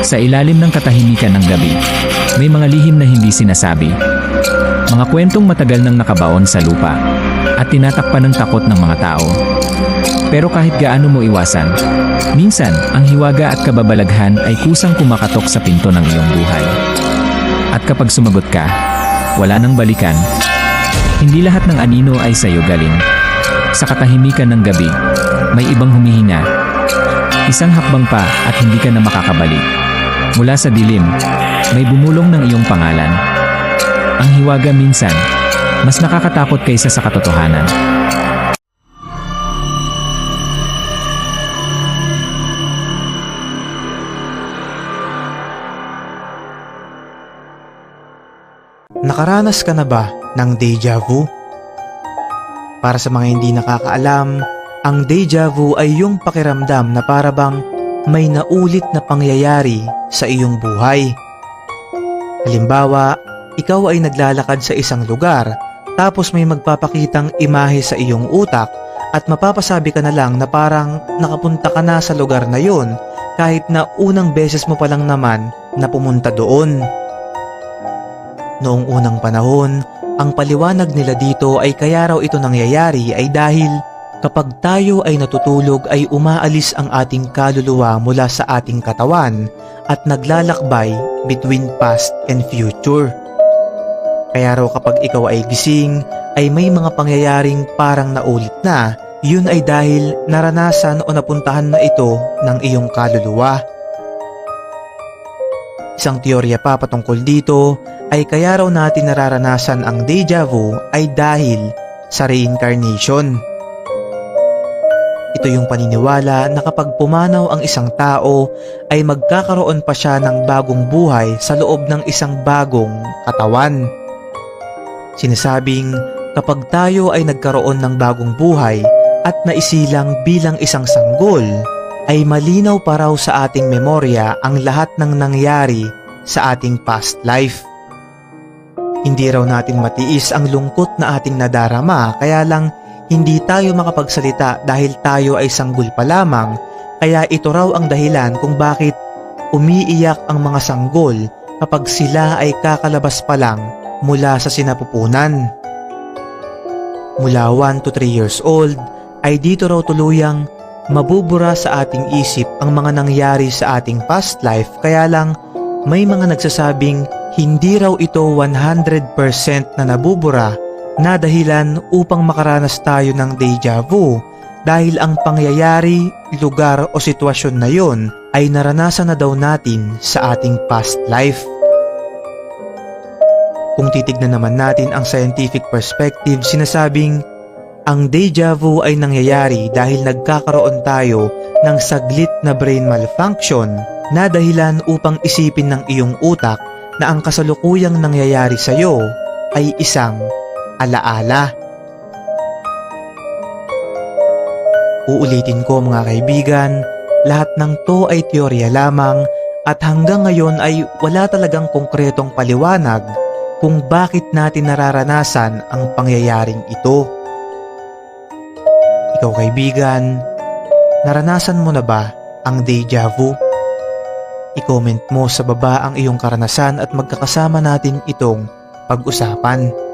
Sa ilalim ng katahimikan ng gabi, may mga lihim na hindi sinasabi. Mga kwentong matagal nang nakabaon sa lupa at tinatakpan ng takot ng mga tao. Pero kahit gaano mo iwasan, minsan ang hiwaga at kababalaghan ay kusang kumakatok sa pinto ng iyong buhay. At kapag sumagot ka, wala nang balikan. Hindi lahat ng anino ay sa'yo galing. Sa katahimikan ng gabi, may ibang humihinga. Isang hakbang pa at hindi ka na makakabalik. Mula sa dilim, may bumulong ng iyong pangalan. Ang hiwaga minsan, mas nakakatakot kaysa sa katotohanan. Nakaranas ka na ba ng deja vu? Para sa mga hindi nakakaalam, ang deja vu ay yung pakiramdam na para bang may naulit na pangyayari sa iyong buhay. Halimbawa, ikaw ay naglalakad sa isang lugar tapos may magpapakitang imahe sa iyong utak at mapapasabi ka na lang na parang nakapunta ka na sa lugar na yon kahit na unang beses mo pa lang naman na pumunta doon. Noong unang panahon, ang paliwanag nila dito ay kaya raw ito nangyayari ay dahil kapag tayo ay natutulog ay umaalis ang ating kaluluwa mula sa ating katawan at naglalakbay between past and future. Kaya raw kapag ikaw ay gising ay may mga pangyayaring parang naulit na, yun ay dahil naranasan o napuntahan na ito ng iyong kaluluwa. Isang teorya pa patungkol dito ay kaya raw natin nararanasan ang deja vu ay dahil sa reincarnation. Ito yung paniniwala na kapag pumanaw ang isang tao ay magkakaroon pa siya ng bagong buhay sa loob ng isang bagong katawan. Sinasabing kapag tayo ay nagkaroon ng bagong buhay at naisilang bilang isang sanggol, ay malinaw pa raw sa ating memorya ang lahat ng nangyari sa ating past life. Hindi raw natin matiis ang lungkot na ating nadarama kaya lang hindi tayo makapagsalita dahil tayo ay sanggol pa lamang kaya ito raw ang dahilan kung bakit umiiyak ang mga sanggol kapag sila ay kakalabas pa lang mula sa sinapupunan. Mula 1 to 3 years old ay dito raw tuluyang mabubura sa ating isip ang mga nangyari sa ating past life kaya lang may mga nagsasabing hindi raw ito 100% na nabubura na dahilan upang makaranas tayo ng deja vu dahil ang pangyayari, lugar o sitwasyon na yon ay naranasan na daw natin sa ating past life. Kung titignan naman natin ang scientific perspective, sinasabing ang deja vu ay nangyayari dahil nagkakaroon tayo ng saglit na brain malfunction na dahilan upang isipin ng iyong utak na ang kasalukuyang nangyayari sa iyo ay isang alaala. Uulitin ko mga kaibigan, lahat ng to ay teorya lamang at hanggang ngayon ay wala talagang konkretong paliwanag kung bakit natin nararanasan ang pangyayaring ito. Ikaw kaibigan, naranasan mo na ba ang deja vu? I-comment mo sa baba ang iyong karanasan at magkakasama natin itong pag-usapan.